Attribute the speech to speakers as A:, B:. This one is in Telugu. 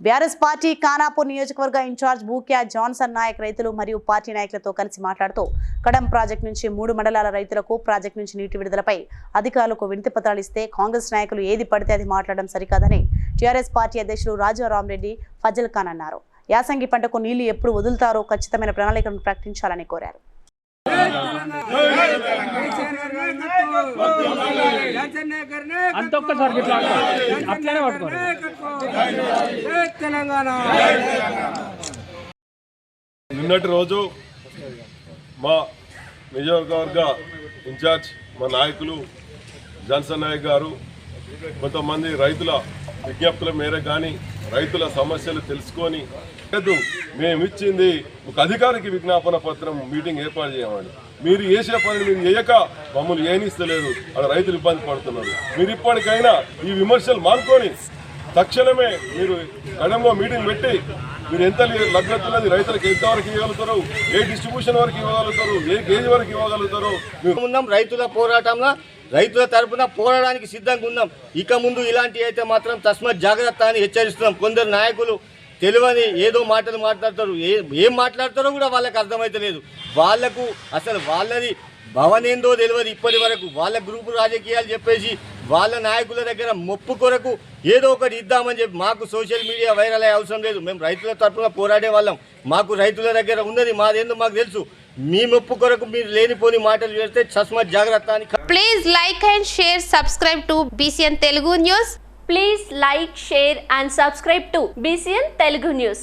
A: బీఆర్ఎస్ పార్టీ ఖానాపూర్ నియోజకవర్గ ఇన్ఛార్జ్ బూక్యా జాన్సన్ నాయక్ రైతులు మరియు పార్టీ నాయకులతో కలిసి మాట్లాడుతూ కడం ప్రాజెక్టు నుంచి మూడు మండలాల రైతులకు ప్రాజెక్టు నుంచి నీటి విడుదలపై అధికారులకు వినతి పత్రాలు ఇస్తే కాంగ్రెస్ నాయకులు ఏది పడితే అది మాట్లాడడం సరికాదని టీఆర్ఎస్ పార్టీ అధ్యక్షులు రాజారాం రెడ్డి ఫజల్ ఖాన్ అన్నారు. యాసంగి పంటకు నీళ్ళు ఎప్పుడు వదులుతారో ఖచ్చితమైన ప్రణాళికను ప్రకటించాలని కోరారు.
B: అంత ఒక్కసారి ఇట్లా. అట్లనే
C: నిన్నటి రోజు మా నియోజకవర్గ ఇన్ఛార్జ్ మా నాయకులు జాన్సన్ నాయక్ గారు కొంతమంది రైతుల విజ్ఞప్తుల మేర కానీ రైతుల సమస్యలు తెలుసుకొని లేదు మేము ఇచ్చింది ఒక అధికారికి విజ్ఞాపన పత్రం మీటింగ్ ఏర్పాటు చేయమని మీరు చేసే పనులు మీరు చేయక మమ్మల్ని ఏనిస్తలేదు అక్కడ రైతులు ఇబ్బంది పడుతున్నారు. మీరు ఇప్పటికైనా ఈ విమర్శలు మానుకొని తక్షణమే మీరు గడంలో మీటింగ్ పెట్టి మీరు ఎంత లేదు రైతులకు ఎంత వరకు ఇవ్వగలుగుతారు? ఏ డిస్ట్రిబ్యూషన్ వరకు ఇవ్వగలుగుతారు? ఏ గేజ్ వరకు ఇవ్వగలుగుతారు?
D: ఉన్నాం రైతుల పోరాటంలో రైతుల తరఫున పోరాడానికి సిద్ధంగా ఉన్నాం. ఇక ముందు ఇలాంటివి అయితే మాత్రం తస్మత్ జాగ్రత్త అని హెచ్చరిస్తున్నాం. కొందరు నాయకులు తెలియని ఏదో మాటలు మాట్లాడతారు. ఏ ఏం మాట్లాడతారో కూడా వాళ్ళకి అర్థమవుతలేదు వాళ్ళకు అసలు వాళ్ళది భవనేందో తెలియదు ఇప్పటి వరకు. వాళ్ళ గ్రూపు రాజకీయాలు చెప్పేసి వాళ్ళ నాయకుల దగ్గర మొప్పు కొరకు ఏదో ఒకటి ఇద్దామని చెప్పి మాకు సోషల్ మీడియా వైరల్ అయ్యే అవసరం లేదు. మేము రైతుల తరపున పోరాడే వాళ్ళం. మాకు రైతుల దగ్గర ఉన్నది మాదేందో మాకు తెలుసు. మీ మెప్పు కొరకు మీరు లేనిపోని మాటలు చేస్తే చస్మా జాగ్రత్త అని
E: please like and share subscribe to BCN Telugu news
F: please like share and subscribe to BCN Telugu news